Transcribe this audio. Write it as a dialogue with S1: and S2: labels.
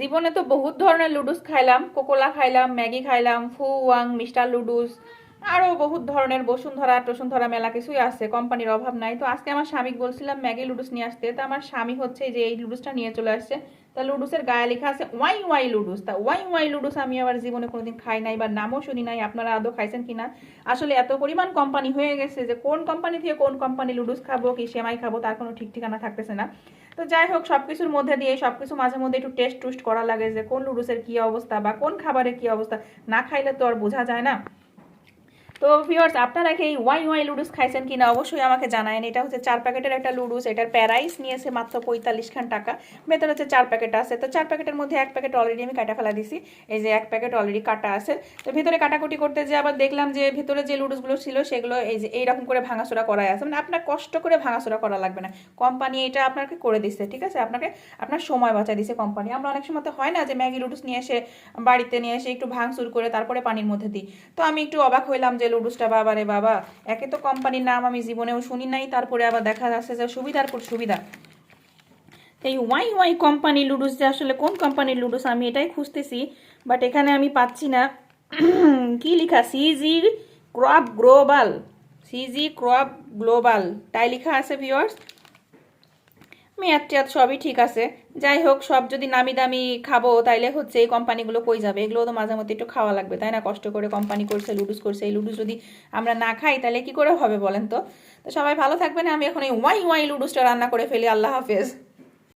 S1: জীবনে তো বহুত ধরনের লুডুস খাইলাম, কোকোলা খাইলাম, ম্যাগি খাইলাম, ফু ওয়াং মিস্টার লুডুস আরও বহুত ধরনের বসুন্ধরা, টসুন্ধরা মেলা কিছুই আছে, কোম্পানির অভাব নাই। তো আজকে আমার স্বামী বলছিলাম ম্যাগি লুডুস নিয়ে আসতে, তো আমার স্বামী হচ্ছে যে এই লুডুসটা নিয়ে চলে আসছে। তা লুডুসের গায়ে লেখা আছে ওয়াই ওয়াই লুডুস। তা ওয়াই ওয়াই লুডুস আমি আবার জীবনে কোনোদিন খাই নাই বা নামও শুনি নাই, আপনারা আদৌ খাইছেন কিনা? আসলে এত পরিমাণ কোম্পানি হয়ে গেছে যে কোন কোম্পানি থেকে কোন কোম্পানি লুডুস খাব, কি সেমাই খাব, তার কোনো ঠিক ঠিকানা থাকতেছে না। তো যাই হোক সব কিছুর মধ্যে দিয়ে সব কিছু মাঝে মধ্যে একটু টেস্ট টুস্ট করা লাগে যে কোন লুডুসের কি অবস্থা বা কোন খাবারের কি অবস্থা। না খাইলে তো আর বোঝা যায় না। তো ভিউয়ার্স আপনারা কি এই ওয়াই ওয়াই লুডুস খাইছেন কিনা অবশ্যই আমাকে জানায়েন। এটা হচ্ছে চার প্যাকেটের একটা লুডুস, এটার প্যারাইস নিয়েছে মাত্র পঁয়তাল্লিশ খান টাকা। ভেতরে হচ্ছে চার প্যাকেট আছে। তো চার প্যাকেটের মধ্যে এক প্যাকেট অলরেডি আমি কাটা ফেলা দিছি। এই যে এক প্যাকেট অলরেডি কাটা আছে। তো ভিতরে কাটাকুটি করতে যে আবার দেখলাম যে ভিতরে যে লুডুসগুলো ছিল, সেগুলো এই যে এইরকম করে ভাঙাচোরা করা আছে। মানে আপনার কষ্ট করে ভাঙাচোরা করা লাগবে না। কোম্পানি এটা আপনাকে করে দিচ্ছে ঠিক আছে? আপনাকে, আপনার সময় বাঁচা দিছে কোম্পানি। আমরা অনেক সময় তো হয় না যে ম্যাগি লুডুস নিয়ে এসে বাড়িতে নিয়ে এসে একটু ভাঙচুর করে তারপরে পানির মধ্যে দিই। তো আমি একটু অবাক হইলাম যে লুডুসটা বাবা রে বাবা। একে তো কোম্পানির নাম আমি জীবনেও শুনি নাই, তারপরে আবার দেখা যাচ্ছে যে সুবিধার পর সুবিধা। এই ওয়াই ওয়াই কোম্পানি লুডুস যে আসলে কোন কোম্পানির লুডুস, আমি এটাই খুঁজতেছি বাট এখানে আমি পাচ্ছি না। কি লেখা? CG crop global CG crop global তাই লিখা আছে ভিওর্স মেয়াদ টেয়াদ সবই ঠিক আছে। যাই হোক, সব যদি নামি দামি খাব, তাইলে হচ্ছে এই কোম্পানিগুলো কই যাবে? এগুলো তো মাঝে মধ্যে একটু খাওয়া লাগবে, তাই না? কষ্ট করে কোম্পানি করছে, লুডুস করছে, এই লুডুস যদি আমরা না খাই তাহলে কি করে হবে বলেন তো? তো সবাই ভালো থাকবেন, আমি এখন এই ওয়াই ওয়াই লুডুসটা রান্না করে ফেলি, আল্লাহ হাফেজ।